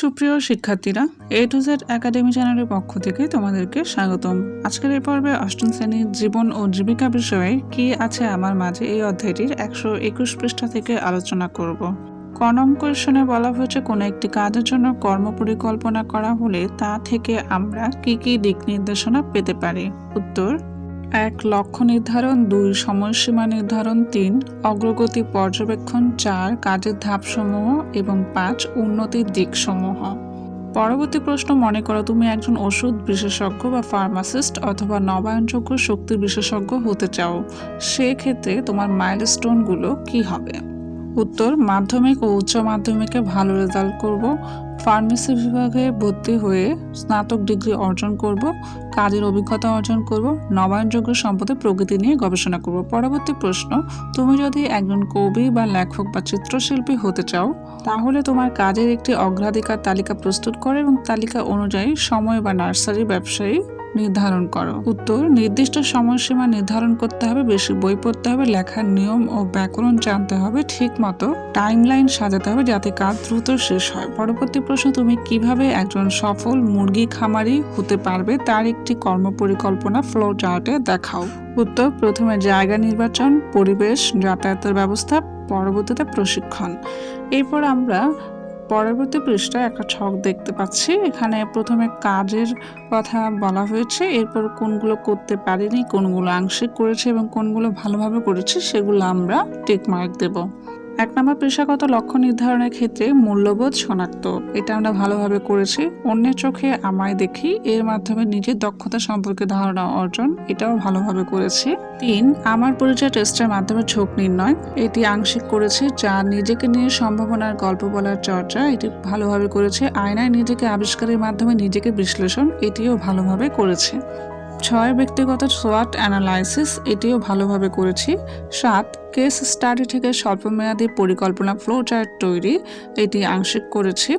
সুপ্রিয় শিক্ষার্থীরা এ to Z academy চ্যানেলের পক্ষ থেকে তোমাদেরকে স্বাগতম। আজকের এই পর্বে অষ্টম শ্রেণির জীবন ও জীবিকা বিষয়ে কি আছে আমার মাঝে এই অধ্যায়টির একশো একুশ পৃষ্ঠা থেকে আলোচনা করব। কনম কোয়েশনে বলা হয়েছে, কোনো একটি কাজের জন্য কর্ম পরিকল্পনা করা হলে তা থেকে আমরা কি কি দিক নির্দেশনা পেতে পারি? উত্তর এক লক্ষ্য নির্ধারণ, দুই সময়সীমা নির্ধারণ, তিন অগ্রগতি পর্যবেক্ষণ, চার কাজের ধাপসমূহ এবং পাঁচ উন্নতির দিকসমূহ। পরবর্তী প্রশ্ন, মনে করো তুমি একজন ওষুধ বিশেষজ্ঞ বা ফার্মাসিস্ট অথবা নবায়নযোগ্য শক্তি বিশেষজ্ঞ হতে চাও, সেক্ষেত্রে তোমার মাইলস্টোনগুলো কী হবে? উত্তর, মাধ্যমিক ও উচ্চ মাধ্যমিকে ভালো রেজাল্ট করব। ফার্মেসি বিভাগে ভর্তি হয়ে স্নাতক ডিগ্রি অর্জন করব, কাজের অভিজ্ঞতা অর্জন করব, নবায়নযোগ্য সম্পদে প্রগতি নিয়ে গবেষণা করব। পরবর্তী প্রশ্ন, তুমি যদি একজন কবি বা লেখক বা চিত্রশিল্পী হতে চাও, তাহলে তোমার কাজের একটি অগ্রাধিকার তালিকা প্রস্তুত করে এবং তালিকা অনুযায়ী সময় বা নার্সারি ব্যবসায়ী নির্ধারণ করো। উত্তর, নির্দিষ্ট সময়সীমা নির্ধারণ করতে হবে, বেশি বই পড়তে হবে, লেখার নিয়ম ও ব্যাকরণ জানতে হবে ঠিক মতো টাইমলাইন সাজাতে হবে যাতে কাজ দ্রুত শেষ হয়। পরবর্তী প্রশ্ন, তুমি কীভাবে একজন সফল মুরগি খামারি হতে পারবে? তার একটি কর্ম পরিকল্পনা ফ্লো চার্টে দেখাও। উত্তর, প্রথমে জায়গা নির্বাচন, পরিবেশ, যাতায়াতের ব্যবস্থা, পরবর্তীতে প্রশিক্ষণ। এরপর আমরা পরবর্তী পৃষ্ঠায় একটা ছক দেখতে পাচ্ছি। এখানে প্রথমে কাজের কথা বলা হয়েছে, এরপর কোনগুলো করতে পারিনি, কোনগুলো আংশিক করেছে এবং কোনগুলো ভালোভাবে করেছে, সেগুলো আমরা টিক মার্ক দেব। এক নম্বর পেশাগত লক্ষ্য নির্ধারণের ক্ষেত্রে মূল্যবোধ শনাক্ত। এটা আমরা ভালোভাবে করেছি। অন্যের চোখে আমায় দেখি, এর মাধ্যমে নিজের দক্ষতা সম্পর্কে ধারণা অর্জন, এটাও ভালোভাবে করেছি। তিন, আমার পরিচয় টেস্টের মাধ্যমে ঝোঁক নির্ণয়। এটি আংশিক করেছে, যা নিজেকে নিয়ে সম্ভাবনার গল্প বলার চর্চা। এটি ভালোভাবে করেছে, আয়নায় নিজেকে আবিষ্কারের মাধ্যমে নিজেকে বিশ্লেষণ, এটিও ভালোভাবে করেছে। ছয় ব্যক্তিগত সোয়াট অ্যানালাইসিস এটিও ভালোভাবে করেছি। সাত কেস স্টাডি থেকে স্বল্পমেয়াদী পরিকল্পনা ফ্লো চার্ট তৈরি, এটি আংশিক করেছি।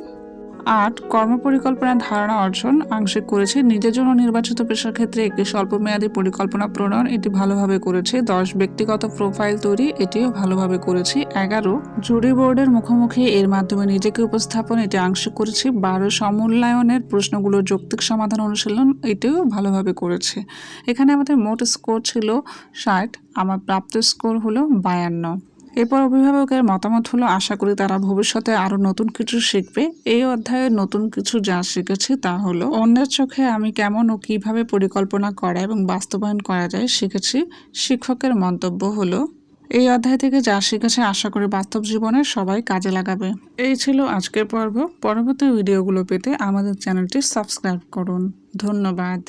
আট কর্মপরিকল্পনা ধারণা অর্জন আংশিক করেছে নিজের জন্য নির্বাচিত পেশার ক্ষেত্রে একটি স্বল্পমেয়াদী পরিকল্পনা প্রণয়ন। এটি ভালোভাবে করেছে। দশ ব্যক্তিগত প্রোফাইল তৈরি। এটিও ভালোভাবে করেছি। এগারো, জুরি বোর্ডের মুখোমুখি। এর মাধ্যমে নিজেকে উপস্থাপন। এটি আংশিক করেছি। বারো, সমূল্যায়নের প্রশ্নগুলোর যৌক্তিক সমাধান অনুশীলন। এটিও ভালোভাবে করেছে। এখানে আমাদের মোট স্কোর ছিল ষাট। আমার প্রাপ্ত স্কোর হলো বায়ান্ন। এরপর অভিভাবকের মতামত হলো, আশা করি তারা ভবিষ্যতে আরও নতুন কিছু শিখবে। এই অধ্যায়ে নতুন কিছু যা শিখেছি তা হলো, অন্যের চোখে আমি কেমন ও কীভাবে পরিকল্পনা করা এবং বাস্তবায়ন করা যায় শিখেছি। শিক্ষকের মন্তব্য হলো, এই অধ্যায় থেকে যা শিখেছে আশা করি বাস্তব জীবনে সবাই কাজে লাগাবে। এই ছিল আজকের পর্ব। পরবর্তী ভিডিওগুলো পেতে আমাদের চ্যানেলটি সাবস্ক্রাইব করুন। ধন্যবাদ।